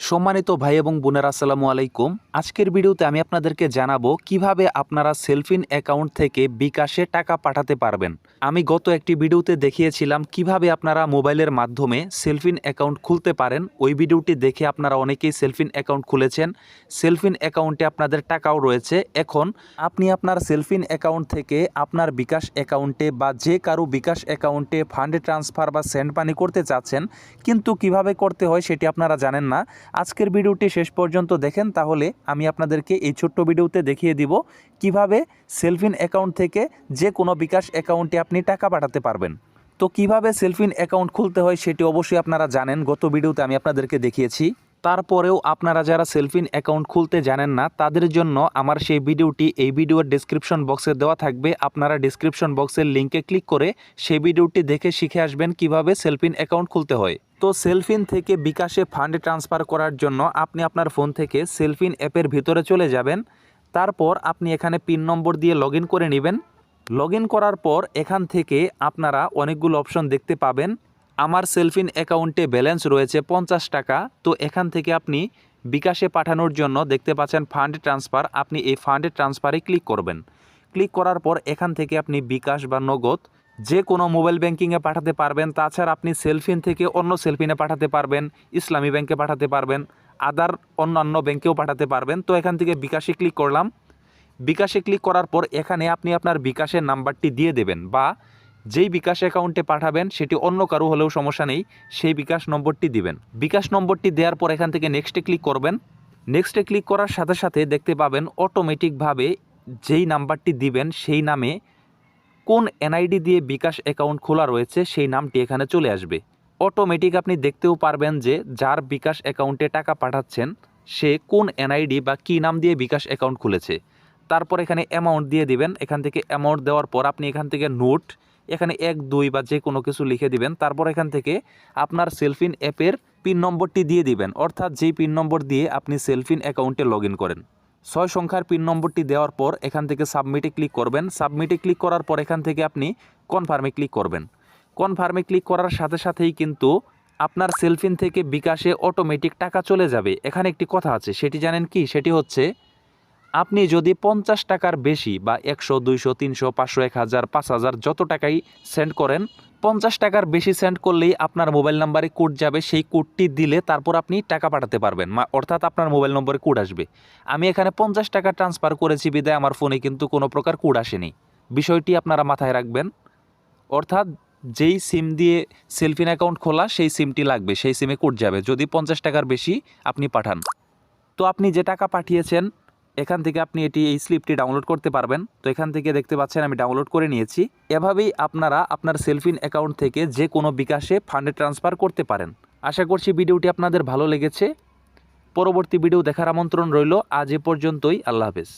সম্মানিত ভাই এবং বোনেরা, আসসালামু আলাইকুম। আজকের ভিডিওতে আমি আপনাদেরকে জানাব কীভাবে আপনারা সেলফিন অ্যাকাউন্ট থেকে বিকাশে টাকা পাঠাতে পারবেন। আমি গত একটি ভিডিওতে দেখিয়েছিলাম কীভাবে আপনারা মোবাইলের মাধ্যমে সেলফিন অ্যাকাউন্ট খুলতে পারেন। ওই ভিডিওটি দেখে আপনারা অনেকেই সেলফিন অ্যাকাউন্ট খুলেছেন। সেলফিন অ্যাকাউন্টে আপনাদের টাকাও রয়েছে। এখন আপনি আপনার সেলফিন অ্যাকাউন্ট থেকে আপনার বিকাশ অ্যাকাউন্টে বা যে কারও বিকাশ অ্যাকাউন্টে ফান্ড ট্রান্সফার বা সেন্ড মানি করতে চাচ্ছেন, কিন্তু কীভাবে করতে হয় সেটি আপনারা জানেন না। আজকের ভিডিওটি শেষ পর্যন্ত দেখেন, তাহলে আমি আপনাদেরকে এই ছোট্ট ভিডিওতে দেখিয়ে দিব কীভাবে সেলফিন অ্যাকাউন্ট থেকে যে কোনো বিকাশ অ্যাকাউন্টে আপনি টাকা পাঠাতে পারবেন। তো কীভাবে সেলফিন অ্যাকাউন্ট খুলতে হয় সেটি অবশ্যই আপনারা জানেন, গত ভিডিওতে আমি আপনাদেরকে দেখিয়েছি। তারপরেও আপনারা যারা সেলফিন অ্যাকাউন্ট খুলতে জানেন না, তাদের জন্য আমার সেই ভিডিওটি এই ভিডিওর ডেসক্রিপশন বক্সে দেওয়া থাকবে। আপনারা ডেসক্রিপশন বক্সের লিঙ্কে ক্লিক করে সেই ভিডিওটি দেখে শিখে আসবেন কীভাবে সেলফিন অ্যাকাউন্ট খুলতে হয়। তো সেলফিন থেকে বিকাশে ফান্ড ট্রান্সফার করার জন্য আপনি আপনার ফোন থেকে সেলফিন অ্যাপের ভিতরে চলে যাবেন। তারপর আপনি এখানে পিন নম্বর দিয়ে লগ করে নেবেন। লগ করার পর এখান থেকে আপনারা অনেকগুলো অপশন দেখতে পাবেন। আমার সেলফিন অ্যাকাউন্টে ব্যালেন্স রয়েছে পঞ্চাশ টাকা। তো এখান থেকে আপনি বিকাশে পাঠানোর জন্য দেখতে পাচ্ছেন ফান্ড ট্রান্সফার। আপনি এই ফান্ড ট্রান্সফারে ক্লিক করবেন। ক্লিক করার পর এখান থেকে আপনি বিকাশ বা নগদ যে কোনো মোবাইল ব্যাংকিংয়ে পাঠাতে পারবেন। তাছাড়া আপনি সেলফিন থেকে অন্য সেলফিনে পাঠাতে পারবেন, ইসলামী ব্যাংকে পাঠাতে পারবেন, আদার অন্যান্য ব্যাংকেও পাঠাতে পারবেন। তো এখান থেকে বিকাশে ক্লিক করলাম। বিকাশে ক্লিক করার পর এখানে আপনি আপনার বিকাশের নাম্বারটি দিয়ে দেবেন বা যেই বিকাশ অ্যাকাউন্টে পাঠাবেন সেটি অন্য কারও হলেও সমস্যা নেই, সেই বিকাশ নম্বরটি দিবেন। বিকাশ নম্বরটি দেওয়ার পর এখান থেকে নেক্সটে ক্লিক করবেন। নেক্সটে ক্লিক করার সাথে সাথে দেখতে পাবেন অটোমেটিকভাবে যেই নাম্বারটি দিবেন সেই নামে কোন এনআইডি দিয়ে বিকাশ অ্যাকাউন্ট খোলা রয়েছে সেই নামটি এখানে চলে আসবে। অটোমেটিক আপনি দেখতেও পারবেন যে যার বিকাশ অ্যাকাউন্টে টাকা পাঠাচ্ছেন, সে কোন এনআইডি বা কী নাম দিয়ে বিকাশ অ্যাকাউন্ট খুলেছে। তারপর এখানে অ্যামাউন্ট দিয়ে দিবেন, এখান থেকে অ্যামাউন্ট দেওয়ার পর আপনি এখান থেকে নোট এখানে এক, দুই বা যে কোনো কিছু লিখে দিবেন। তারপর এখান থেকে আপনার সেলফিন অ্যাপের পিন নম্বরটি দিয়ে দিবেন। অর্থাৎ যেই পিন নম্বর দিয়ে আপনি সেলফিন অ্যাকাউন্টে লগ করেন। ছয় সংখ্যার পিন নম্বরটি দেওয়ার পর এখান থেকে সাবমিটে ক্লিক করবেন। সাবমিটে ক্লিক করার পর এখান থেকে আপনি কনফার্মে ক্লিক করবেন। কনফার্মে ক্লিক করার সাথে সাথেই কিন্তু আপনার সেলফিন থেকে বিকাশে অটোমেটিক টাকা চলে যাবে। এখানে একটি কথা আছে, সেটি জানেন কি? সেটি হচ্ছে আপনি যদি পঞ্চাশ টাকার বেশি বা একশো, দুইশো, তিনশো, পাঁচশো, এক হাজার, পাঁচ হাজার যত টাকাই সেন্ড করেন, পঞ্চাশ টাকার বেশি সেন্ড করলেই আপনার মোবাইল নাম্বারে কোড যাবে, সেই কোডটি দিলে তারপর আপনি টাকা পাঠাতে পারবেন। অর্থাৎ আপনার মোবাইল নম্বরে কোড আসবে। আমি এখানে পঞ্চাশ টাকা ট্রান্সফার করেছি বিদায়, আমার ফোনে কিন্তু কোনো প্রকার কোড আসেনি। বিষয়টি আপনারা মাথায় রাখবেন। অর্থাৎ যেই সিম দিয়ে সেলফিন অ্যাকাউন্ট খোলা, সেই সিমটি লাগবে, সেই সিমে কোড যাবে। যদি পঞ্চাশ টাকার বেশি আপনি পাঠান। তো আপনি যে টাকা পাঠিয়েছেন এখান থেকে আপনি এটি, এই স্লিপটি ডাউনলোড করতে পারবেন। তো এখান থেকে দেখতে পাচ্ছেন আমি ডাউনলোড করে নিয়েছি। এভাবেই আপনারা আপনার সেলফিন অ্যাকাউন্ট থেকে যে কোনো বিকাশে ফান্ডে ট্রান্সফার করতে পারেন। আশা করছি ভিডিওটি আপনাদের ভালো লেগেছে। পরবর্তী ভিডিও দেখার আমন্ত্রণ রইল। আজ এ পর্যন্তই। আল্লাহ হাফেজ।